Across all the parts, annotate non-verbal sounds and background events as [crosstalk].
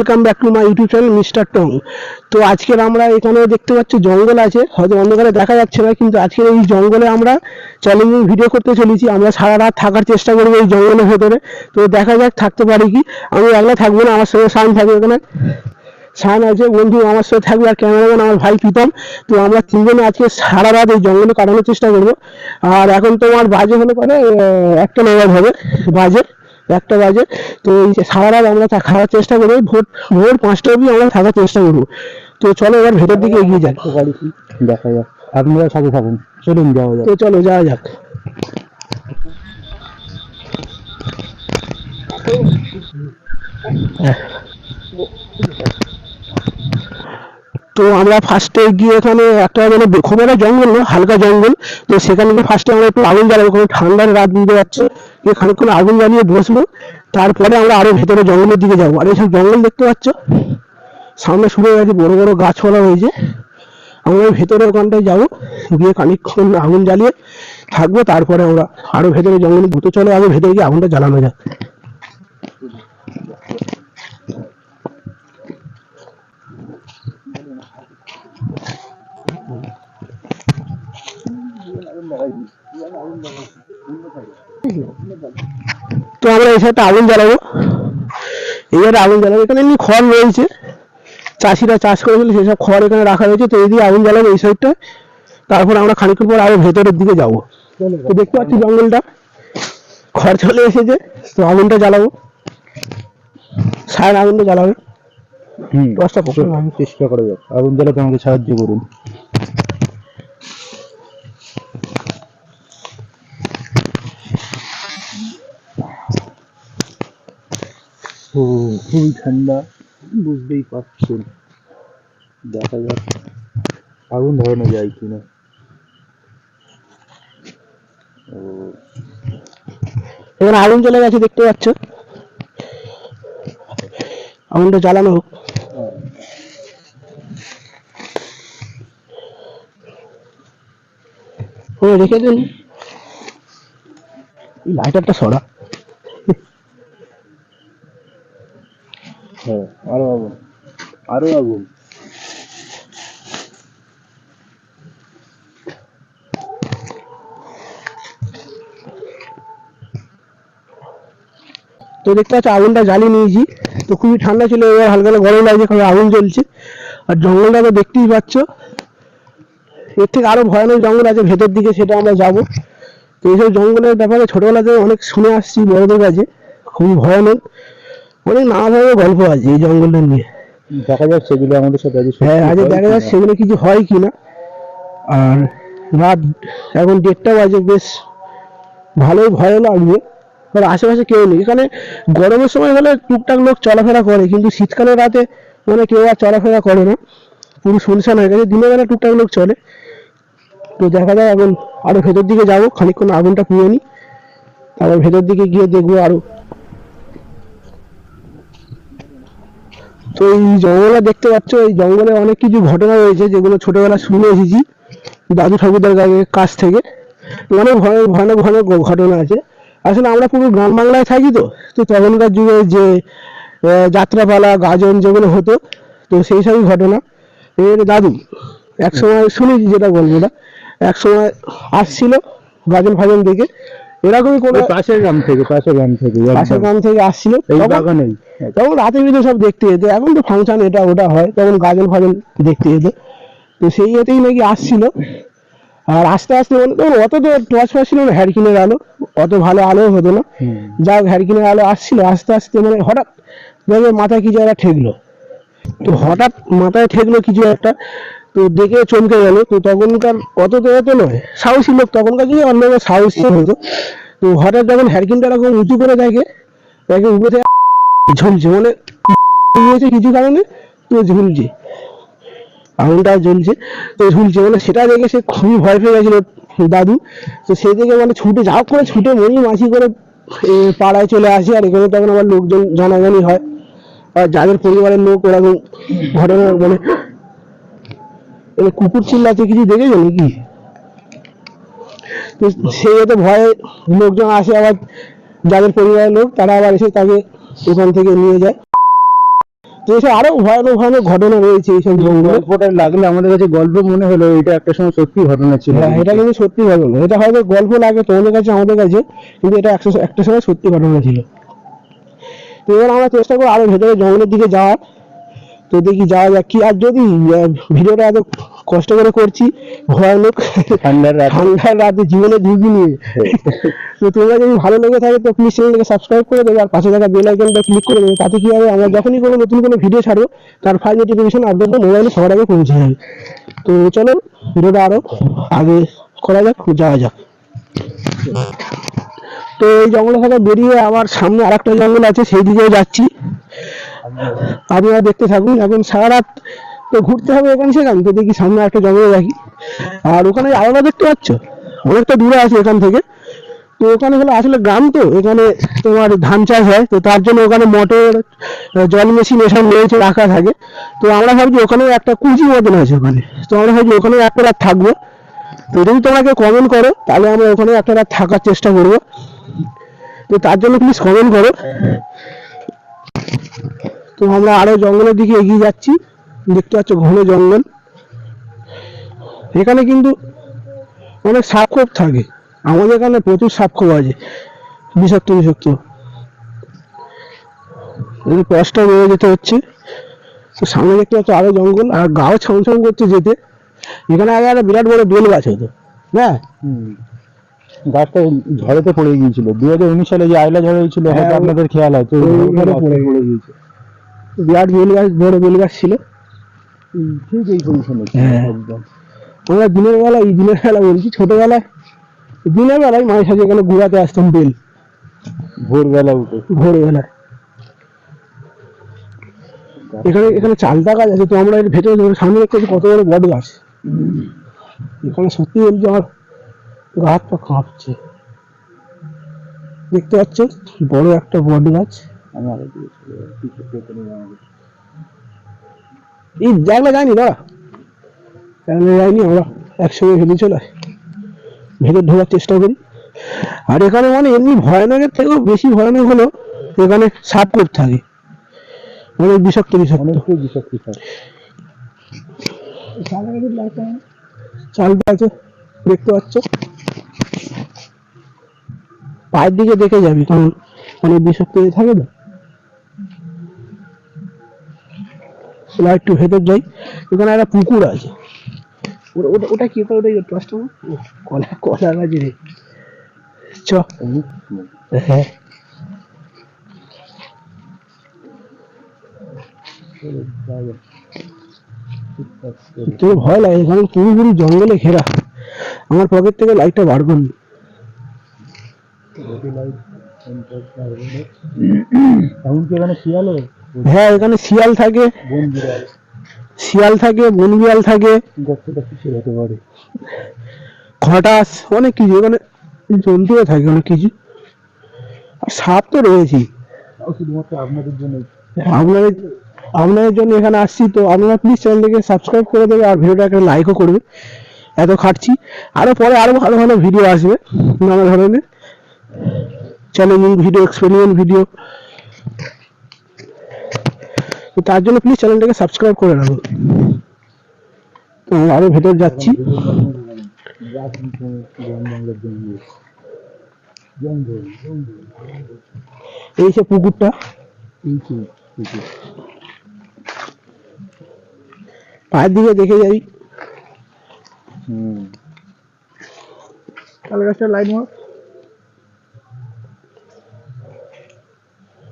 Welcome back to my YouTube channel mister Tong তো আজকের আমরা এখানে দেখতে পাচ্ছি, জঙ্গল আছে। হয়তো অন্ধকারে দেখা যাচ্ছে না, কিন্তু আজকের এই জঙ্গলে আমরা চ্যালেঞ্জিং ভিডিও করতে চলেছি। আমরা সারা রাত থাকার চেষ্টা করব এই জঙ্গলের ভেতরে। তো দেখা যাক, থাকতে পারি কি? আমি একলা থাকব না, আমার সঙ্গে সান থাকবে এখানে। সান আছে, বন্ধু আমার সাথে থাকবে, আর ক্যামেরাম্যান আমার ভাই প্রীতম। তো আমরা তিনজনে আজকে সারা রাত এই জঙ্গলে কাটানোর চেষ্টা করব। আর এখন তোমার বাজে হলে পরে একটা নাগাদ হবে, বাজে। একটা বাজে তো এই যে সারা রাত আমরা থাকার খাওয়ার চেষ্টা করব ভোর ভোর পাঁচটা অবধি আমরা থাকার চেষ্টা করব। তো চলো এবার ভেতর দিকে এগিয়ে যাক দেখা যাক আপনারা সাথে থাকুন চলুন যাওয়া যাক। তো চলো যাওয়া যাক। তো আমরা ফার্স্টে গিয়ে এখানে একটা মানে খুব একটা জঙ্গল না, হালকা জঙ্গল। তো সেখানে গিয়ে ফার্স্টে আমরা একটু আগুন জ্বালাবো, কারণ ঠান্ডার রাত বুঝতে পারছ গিয়ে খানিকক্ষণ আগুন জ্বালিয়ে বসবো। তারপরে আমরা আরও ভেতরে জঙ্গলের দিকে যাব। আর এইসব জঙ্গল দেখতে পাচ্ছ? সামনে শুরু হয়ে গেছে, বড় বড় গাছপালা হয়েছে আমরা ভেতরে ওখানটায় যাব। গিয়ে খানিকক্ষণ আগুন জ্বালিয়ে থাকব। তারপরে আমরা আরও ভেতরে জঙ্গলে ধুতে চলে আগে ভেতরে গিয়ে আগুনটা জ্বালানো যাক। তো আমরা এই সাইডটা আগুন জ্বালাবো। এবারে আগুন জ্বালাবো এখানে এমনি খড় রয়েছে। চাষিরা চাষ করেছিল সেসব খড় এখানে রাখা রয়েছে। তো এই আগুন জ্বালাবো এই সাইডটা তারপর আমরা খানিকক্ষণ পর আরও ভেতরের দিকে যাব। তো দেখতে পাচ্ছি জঙ্গলটা। খড় চলে এসেছে তো আগুনটা জ্বালাবো। সাইড আগুনটা জ্বালাবে। হুম। দশটা পকর আমি চেষ্টা করে যাক আগুন জ্বালাতে আমাকে সাহায্য করুন। খুবই ঠান্ডা বুঝতেই পারছেন দেখা যাক, আগুন ধরানো যায় কিনা। এখানে আগুন চলে গেছে, দেখতে পাচ্ছ। আগুনটা জ্বালানো হোক। রেখে দিন। লাইটারটা সরা হ্যাঁ আরও আগুন আরও আগুন। তো দেখতে পাচ্ছ, আগুনটা জ্বালিয়ে নিয়েছি। তো খুবই ঠান্ডা ছিল, এবার হালকা হালকা গরম লাগছে কারণ আগুন জ্বলছে। আর জঙ্গলটা তো দেখতেই পাচ্ছ। এর থেকে আরও ভয়ানক জঙ্গল আছে ভেতর দিকে, সেটা আমরা যাব। তো এইসব জঙ্গলের ব্যাপারে ছোটবেলাতে অনেক শুনে আসছি বড়দের কাছে, খুবই ভয়ানক। অনেক নানা ধরনের গল্প আছে এই জঙ্গলটা নিয়ে। দেখা যাক সেগুলো আমাদের সাথে হ্যাঁ আজ দেখা যাক সেগুলো কিছু হয় কিনা। আর রাত এখন দেড়টা বাজে বেশ ভালোই ভয় লাগবে কারণ আশেপাশে কেউ নেই। এখানে গরমের সময় হলে টুকটাক লোক চলাফেরা করে কিন্তু শীতকালের রাতে মানে কেউ আর চলাফেরা করে না। পুরো শুনশান হয়ে গেছে দিনের বেলা টুকটাক লোক চলে। তো দেখা যায় এখন আরও ভেতর দিকে যাব খানিকক্ষণ আগুনটা পুড়ে নি তারপর ভেতর দিকে গিয়ে দেখব আরও তো এই জঙ্গলে দেখতে পাচ্ছ, এই জঙ্গলে অনেক কিছু ঘটনা রয়েছে যেগুলো ছোটবেলা শুনে এসেছি, দাদু ঠাকুরদার কাছে- কাছ থেকে। অনেক ভয়ানক ভয়ানক ভয়ানক ঘটনা আছে। আসলে আমরা পুরো গ্রাম বাংলায় থাকি তো তো তখনকার যুগে যে যাত্রাপালা, গাজন যেগুলো হতো, তো সেই সবই ঘটনা। এর দাদু এক সময় শুনেছি যেটা গল্পটা এক সময় আসছিল গাজন ফাজন দেখে এরকমই কোনো পাশের গ্রাম থেকে পাশের গ্রাম থেকে পাশের গ্রাম থেকে আসছিল। বাগানেই তখন রাতে বিতে সব দেখতে যেত। এখন তো ফাংশন এটা ওটা হয়। তখন গাজন ফাজন দেখতে যেত। তো সেই ইয়েতেই নাকি আসছিল। আর আস্তে আস্তে মানে তখন অত তো টর্চ ফর্চ ছিল না হ্যাডকিনের আলো। অত ভালো আলো হতো না। যাক হ্যাডকিনের আলো আসছিল। আস্তে আস্তে মানে হঠাৎ দেখবে মাথায় কিছু একটা ঠেকলো। তো হঠাৎ মাথায় ঠেকলো কিছু একটা। তো দেখে চমকে গেল। তো তখনকার অত তো অত নয়, সাহসী লোক তখনকার যুগে অন্য সাহসী হতো? তো হঠাৎ যখন হ্যাডকিনটা এরকম উঁচু করে দেখে দেখে উপরে [laughs] ঝুলছে মানে [laughs] হয়েছে কিছু কারণে? তো ঝুলছে। আগুনটা জ্বলছে, তো ঝুলছে মানে সেটা দেখে সে খুবই ভয় পেয়ে গেছিল দাদু। তো সেই থেকে মানে ছুটে যাও করে ছুটে মরি মাছি করে পাড়ায় চলে আসে। আর এখানে তখন আমার লোকজন জানাজানি হয়। আর যাদের পরিবারের লোক ওরকম ঘটনা মানে কুকুর চিল্লাতে কিছু দেখেছ নাকি? তো সেই তো ভয়ে লোকজন আসে আবার যাদের পরিবারের লোক তারা আবার এসে তাকে ওখান থেকে নিয়ে যায়। তো তো এসব আরও ভয়ানক ভয়ানক ঘটনা রয়েছে এইসব গল্পটা লাগলে আমাদের কাছে গল্প মনে হলো এটা একটা সময় সত্যি ঘটনা ছিল। হ্যাঁ এটা কিন্তু সত্যি ঘটনা। এটা হয়তো গল্প লাগে তোমাদের কাছে আমাদের কাছে কিন্তু এটা একশো একটা সময় সত্যি ঘটনা ছিল। তো এবার আমরা চেষ্টা করব আরও ভেতরে জঙ্গলের দিকে যাওয়ার। তো দেখি যাওয়া যাক কি আর যদি ভিডিওটা এত কষ্ট করে করছি ভয়ানক ঠান্ডার রাত। ঠান্ডার রাতে জীবনে ঝুঁকি নিয়ে তো তোমরা যদি ভালো লেগে থাকে তো প্লিজ চ্যানেলটাকে সাবস্ক্রাইব করে দেবে আর পাশে থাকা বেল আইকনটা ক্লিক করে দেবে তাতে কি হবে আমরা যখনই কোনো নতুন কোনো ভিডিও ছাড়ো তার ফাইল নোটিফিকেশন আপডেট মোবাইলে সবার আগে পৌঁছে যাবে। তো চলো ভিডিওটা আরও আগে করা যাক যাওয়া যাক। তো এই জঙ্গল থেকে বেরিয়ে আবার সামনে আরেকটা জঙ্গল আছে সেই দিকেও যাচ্ছি। আপনারা দেখতে থাকুন এখন সারা রাত তো ঘুরতে হবে এখানে সেখানে তো দেখি সামনে একটা জঙ্গলে রাখি আর ওখানে আলাদা দেখতে পাচ্ছ? অনেকটা দূরে আছে এখান থেকে। তো ওখানে হলো আসলে গ্রাম তো, এখানে তোমার ধান চাষ হয়, তো তার জন্য ওখানে মোটর, জল মেশিন এসব রয়েছে, রাখা থাকে। তো আমরা ভাবছি ওখানেও একটা কুচি মতন আছে ওখানে। তো আমরা ভাবছি ওখানে একটা রাত থাকব। তো যদি তোমাকে কমেন্ট করো, তাহলে আমরা ওখানে একটা রাত থাকার চেষ্টা করব। তো তার জন্য প্লিজ কমেন্ট করো। তো আমরা আরও জঙ্গলের দিকে এগিয়ে যাচ্ছি। দেখতে পাচ্ছ ঘন জঙ্গল। এখানে কিন্তু অনেক সাপ খোপ থাকে। আমাদের এখানে প্রচুর সাপ খোপ আছে বিষাক্ত বিষাক্ত। এই কষ্ট বেড়ে যেতে হচ্ছে। তো সামনে দেখতে পাচ্ছ আরও জঙ্গল আর গাও ছম ছম করছে যেতে। এখানে আগে একটা বিরাট বড় বেল গাছ হতো হ্যাঁ। গাছটা ঝড়েতে পড়ে গিয়েছিল। দুই হাজার উনিশ সালে যে আইলা ঝড় হয়েছিল হ্যাঁ, হয়তো আপনাদের খেয়াল আছে। বিরাট বেল গাছ বড় বেল গাছ ছিল। ঠিক এই পজিশনে হ্যাঁ। একদম। আমরা দিনের বেলা এই দিনের বেলা বলছি ছোটবেলায় দিনের বেলায় মাঝে সাঝে এখানে ঘুরাতে আসতাম বেল। ভোরবেলা উঠে। ভোরবেলায়। এখানে এখানে চালতা গাছ আছে তো আমরা এর ভেতরে। সামনে দেখতে কত বড় বট গাছ। এখানে সত্যি বলছি আমার হাত পা কাঁপছে। দেখতে পাচ্ছ বড় একটা বট গাছ। আমি এই জায়গা যায়নি দাঁড়া। জায়গা যায়নি আমরা একসঙ্গে হেঁটে চলে আসি। ভেতর ঢোকার চেষ্টা করি। আর এখানে মানে এমনি ভয়ানকের থেকেও বেশি ভয়ানক হলো এখানে সাপ করতে থাকে অনেক বিষাক্ত বিষাক্ত। বিষাক্ত সাপ। চালটা আছে দেখতে পাচ্ছ। পায়ের দিকে দেখে যাবি কারণ অনেক বিষাক্ত ইয়ে থাকে তো। এবার একটু ভেতর যাই। এখানে একটা পুকুর আছে। ওটা ওটা কি? ওটা টসটা কলা কলা গাছ রে। চ। হ্যাঁ। তোর ভয় লাগে কারণ পুরোপুরি জঙ্গলে ঘেরা। আমার পকেট থেকে লাইটটা বার light on করতে হবে এখানে শিয়ালও। হ্যাঁ এখানে শিয়াল থাকে। শিয়াল থাকে বন বিড়াল থাকে খটাস অনেক কিছু এখানে জন্তুও থাকে অনেক কিছু। আর সাপ তো রয়েছেই শুধুমাত্র আপনাদের জন্য আপনাদের আপনাদের জন্য এখানে আসছি তো আপনারা প্লিজ চ্যানেলটিকে সাবস্ক্রাইব করে দেবে আর ভিডিওটা একটা লাইকও করবে। এত খাটছি। আরও পরে আরও ভালো ভালো ভিডিও আসবে নানা ধরনের। চ্যালেঞ্জিং ভিডিও এক্সপেরিমেন্ট ভিডিও তো তার জন্য প্লিজ চ্যানেলটাকে সাবস্ক্রাইব করে রাখুন আরও ভেতর যাচ্ছি। এই সে পুকুরটা। পায়ের দিকে দেখে যাই। হুম। তাল গাছটা লাইট মার আমাদের দুধ গাছ নামে জানি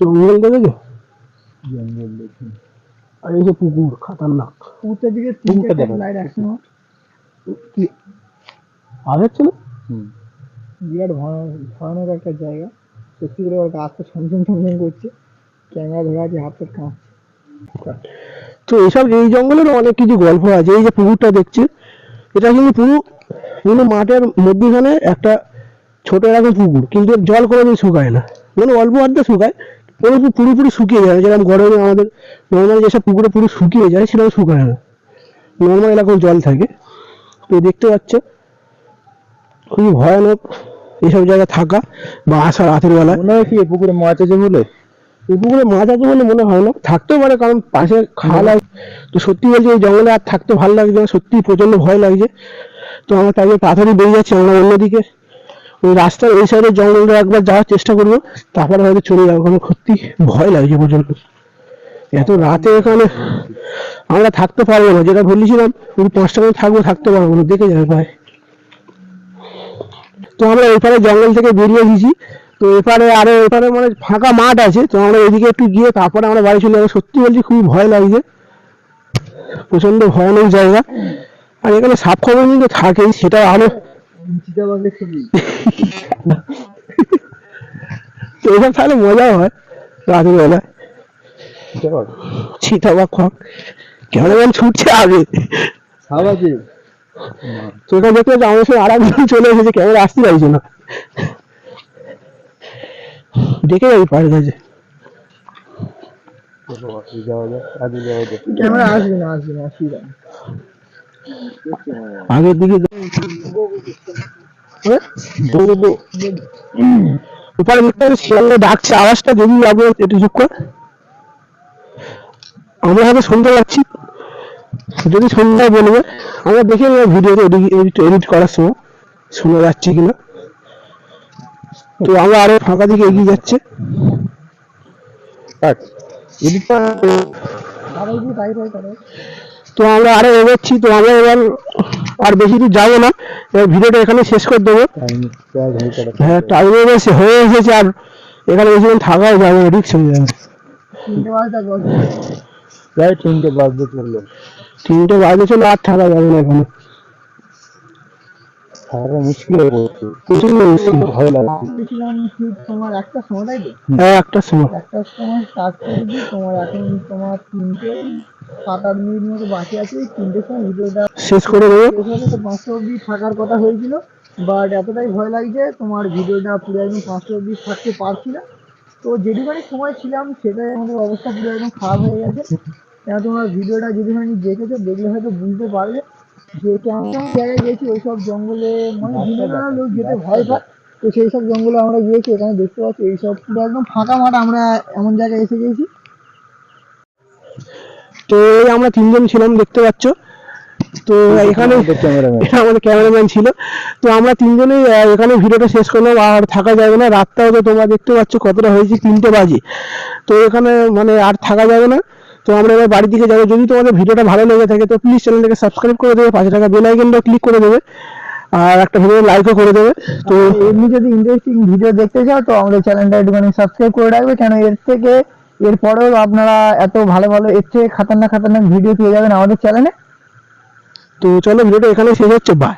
জঙ্গল দেখেছ? জঙ্গল দেখুন আর এই যে পুকুর খাতারনাক। পুকুরটার দিকে তিনটে দেখা লাইট একসঙ্গে কি? আগে ছিল বিরাট ভয়ানক ভয়ানক একটা জায়গা। সত্যি করে ওর গাছটা ছমছম ছমছম করছে। ক্যামেরা ধরে আছে হাত পাত কাঁপছে। তো এইসব এই জঙ্গলের অনেক কিছু গল্প আছে। এই যে পুকুরটা দেখছি এটা কিন্তু পুরো পুরো মাঠের মধ্যখানে একটা ছোট এরকম পুকুর কিন্তু এর জল কোনোদিন শুকায় না। মানে অল্প আধটা শুকায় পুরোপুরি পুরোপুরি শুকিয়ে যায় যেরকম গরমে আমাদের নর্মাল যেসব পুকুরে পুরো শুকিয়ে যায় সেরকম শুকায় না। নর্মাল এরকম জল থাকে। তো দেখতে পাচ্ছ খুবই ভয়ানক এইসব জায়গায় থাকা বা আসা রাতের বেলায় মনে হয় কি এই পুকুরে মাছ আছে বলে? এই পুকুরে মাছ আছে বলে মনে হয় না। থাকতেও পারে কারণ পাশে খাল আছে। তো সত্যি বলছি এই জঙ্গলে আর থাকতে ভালো লাগছে না। সত্যি প্রচণ্ড ভয় লাগছে। তো আমরা তাই পাথরই বেরিয়ে যাচ্ছি আমরা অন্যদিকে। ওই রাস্তার ওই সাইডের জঙ্গলটা একবার যাওয়ার চেষ্টা করব, তারপরে হয়তো চলে যাব। কারণ সত্যি ভয় লাগছে প্রচণ্ড এত রাতে এখানে আমরা থাকতে পারব না, যেটা বলেছিলাম, ওই পাঁচটা করে থাকব, থাকতে পারব না, দেখে যাবে ভাই তো আমরা এপারে জঙ্গল থেকে বেরিয়ে এসেছি। তো এপারে আরও, এপারে মানে ফাঁকা মাঠ আছে, তো আমরা এদিকে একটু গিয়ে তারপরে আমরা বাড়ি চলে যাব। সত্যি বলছি, খুবই ভয় লাগছে। প্রচণ্ড ভয়ানক জায়গা। আর এখানে সাপ খবর কিন্তু থাকেই সেটা আরও তো এসব তাহলে মজা হয় রাতের বেলায় চিতাবাঘ খক ক্যামেরাম্যান ছুটছে আগে। সাপ আছে দেখলে যে আমার সঙ্গে আর একজন চলে এসেছে ক্যামেরা আসতে চাইছে না। দেখে যাবি পাড়ে কাছে। ক্যামেরা আসবে না আসবে না অসুবিধা নেই। আগের দিকে হ্যাঁ? দেখতে পাচ্ছি শিয়ালদা ডাকছে আওয়াজটা যদি যাব একটু চুপ কর। আমরা হয়তো শুনতে পাচ্ছি যদি সন্ধ্যায় বলবে আমরা দেখে নেব ভিডিওতে এডিট এডিট করার সময় শোনা যাচ্ছে কিনা। তো আমরা আরও ফাঁকা দিকে এগিয়ে যাচ্ছে। কাট তো আমরা আরও এগোচ্ছি তো আমরা এবার আর বেশি দূর যাব না। এবার ভিডিওটা এখানে শেষ করে দেবো। হ্যাঁ টাইমে বেশি হয়ে এসেছে আর এখানে বেশিক্ষণ থাকাও যাবে না রিক্স হয়ে যাবে প্রায় তিনটে বাজতে চলল। তিনটে বাজে চলে আর থাকা যাবে না এখানে। মুশকিল হয়ে একটা সময়। হ্যাঁ তোমার এখন তোমার তিনটে। সাত আট মিনিট মতো বাকি আছে এই তিনটের সময় ভিডিওটা শেষ করে দেবো। এখানে তো পাঁচটা অব্দি থাকার কথা হয়েছিল বাট এতটাই ভয় লাগছে তোমার ভিডিওটা পুরো একদম পাঁচটা অব্দি থাকতে পারছি না। তো যেটুখানি সময় ছিলাম সেটাই আমাদের অবস্থা পুরো একদম খারাপ হয়ে গেছে। কেন তোমরা ভিডিওটা যেটুখানি দেখেছ দেখলে হয়তো বুঝতে পারবে যে কেমন কেমন জায়গায় গেছি ওইসব জঙ্গলে মানে ভিন্ন লোক যেতে ভয় পায়। তো সেই সব জঙ্গলে আমরা গিয়েছি এখানে দেখতে পাচ্ছি এইসব পুরো একদম ফাঁকা মাঠ আমরা এমন জায়গায় এসে গেছি। তো আমরা তিনজন ছিলাম দেখতে পাচ্ছ। তো এখানে [laughs] আমাদের ক্যামেরাম্যান ছিল। তো আমরা তিনজনেই এখানে ভিডিওটা শেষ করলাম আর থাকা যাবে না। রাতটাও তো তোমরা দেখতে পাচ্ছ কতটা হয়েছে তিনটে বাজে। তো এখানে মানে আর থাকা যাবে না। তো আমরা এবার বাড়ির দিকে যাব। যদি তোমাদের ভিডিওটা ভালো লেগে থাকে তো প্লিজ চ্যানেলটাকে সাবস্ক্রাইব করে দেবে পাশে টাকা বেল আইকনটা ক্লিক করে দেবে আর একটা ভিডিও লাইকও করে দেবে। তো এমনি যদি ইন্টারেস্টিং ভিডিও দেখতে চাও তো আমাদের চ্যানেলটা একটুখানি সাবস্ক্রাইব করে রাখবে কেন এর থেকে এরপরেও আপনারা এত ভালো ভালো এর চেয়ে খাতারনাক খাতারনাক ভিডিও পেয়ে যাবেন আমাদের চ্যানেলে তো চলো ভিডিওটা এখানে শেষ হচ্ছে বাই